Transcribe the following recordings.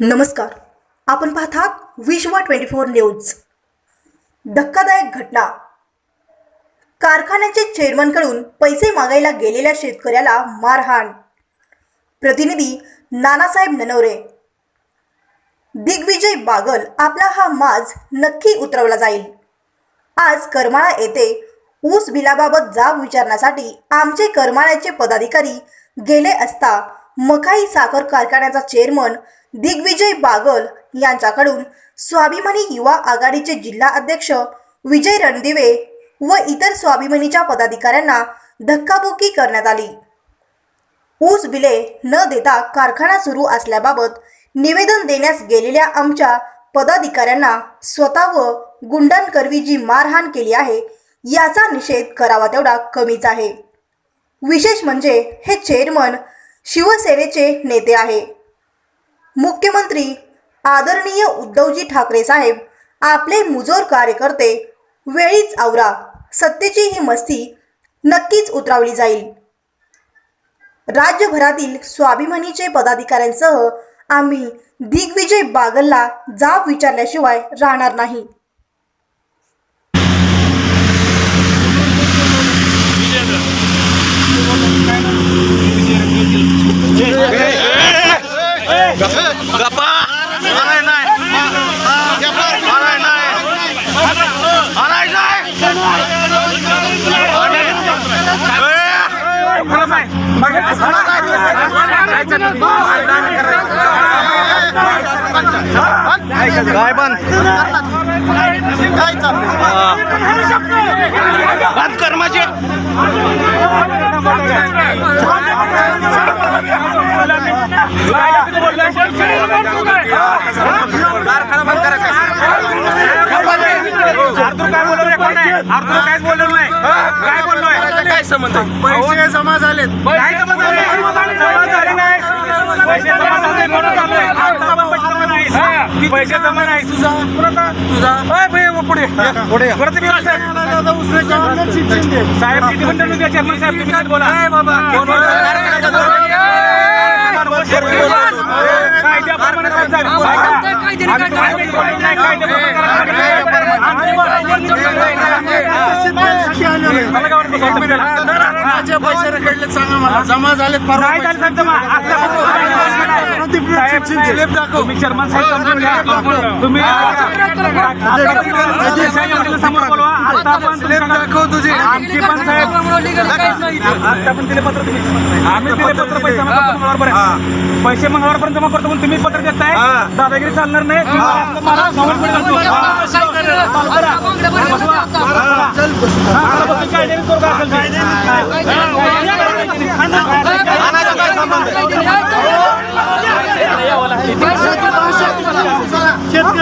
नमस्कार. आपण पाहतात विश्व ट्वेंटी फोर न्यूज. धक्कादायक घटना. कारखान्याचे चेअरमनकडून पैसे मागायला गेलेल्या शेतकऱ्याला मारहाण. प्रतिनिधी नानासाहेब ननवरे. दिग्विजय बागल आपला हा माज नक्की उतरवला जाईल. आज करमाळा येथे ऊस बिलाबाबत जाब विचारण्यासाठी आमचे करमाळ्याचे पदाधिकारी गेले असता मकाई साखर कारखान्याचा चेअरमन दिग्विजय बागल यांच्याकडून स्वाभिमानी युवा आघाडीचे जिल्हा अध्यक्ष विजय रणदिवे व इतर स्वाभिमानीच्या पदाधिकाऱ्यांना धक्काबुक्की करण्यात आली. ऊस बिले न देता कारखाना सुरू असल्याबाबत निवेदन देण्यास गेलेल्या आमच्या पदाधिकाऱ्यांना स्वतः व गुंडांकरवी जी मारहाण केली आहे याचा निषेध करावा तेवढा कमीच आहे. विशेष म्हणजे हे चेअरमन शिवसेनेचे नेते आहे. मुख्यमंत्री आदरणीय उद्धवजी ठाकरे साहेब आपले मुजोर कार्यकर्ते वेळीच आवरा. सत्तेची ही मस्ती नक्कीच उतरावली जाईल. राज्यभरातील स्वाभिमानीचे पदाधिकाऱ्यांसह आम्ही दिग्विजय बागलला जाब विचारल्याशिवाय राहणार नाही. काय बंद बंद कर माझे कारखाना बंद करा अर्जुन काय बोललो अर्जुन काहीच बोललो नाही काय बोललोय काय संबंध पैसे जमा झालेत काय जमा झाले जमा झाले नाही पैसे जमा झाले म्हणून चाललंय. आता पण पैसे जमा नाही. हा, तुझा तुझा पुढे पुढे परत तुम्ही साहेब किती पण द्या चेअरमन साहेब तुम्ही नीट बोला फोनवर कायद्याप्रमाणे काम झालं. आम्ही तुम्हाला काही बोललो नाही, कायद्याप्रमाणे करा. मला काय वाटतं, तुम्ही द्या. माझे पैसे रखडले सांगा मला जमा झालेत परवा झालं साहेब. तुम्ही चेअरमन साहेब समजून घ्या. तुम्ही समोर बोलवा. आता पण आमची पण साहेब आता पण दिले पत्र तुम्ही. आम्ही दिले पत्र मंगळवारपर्यंत. पैसे मंगळवारपर्यंत जमा करतो पण तुम्ही पत्र देताय. दादागिरी चालणार नाही तुम्ही मला- मला समोर पुढे घालतो. चालू करा. बसवा. हा, आता बसून कायद्याने करू का असेल ते?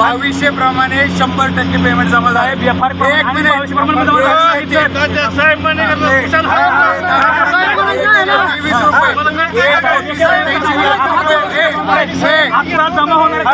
बावीसशे प्रमाणे शंभर टक्के पेमेंट जमा झाले एक मिनिट. जमा होणार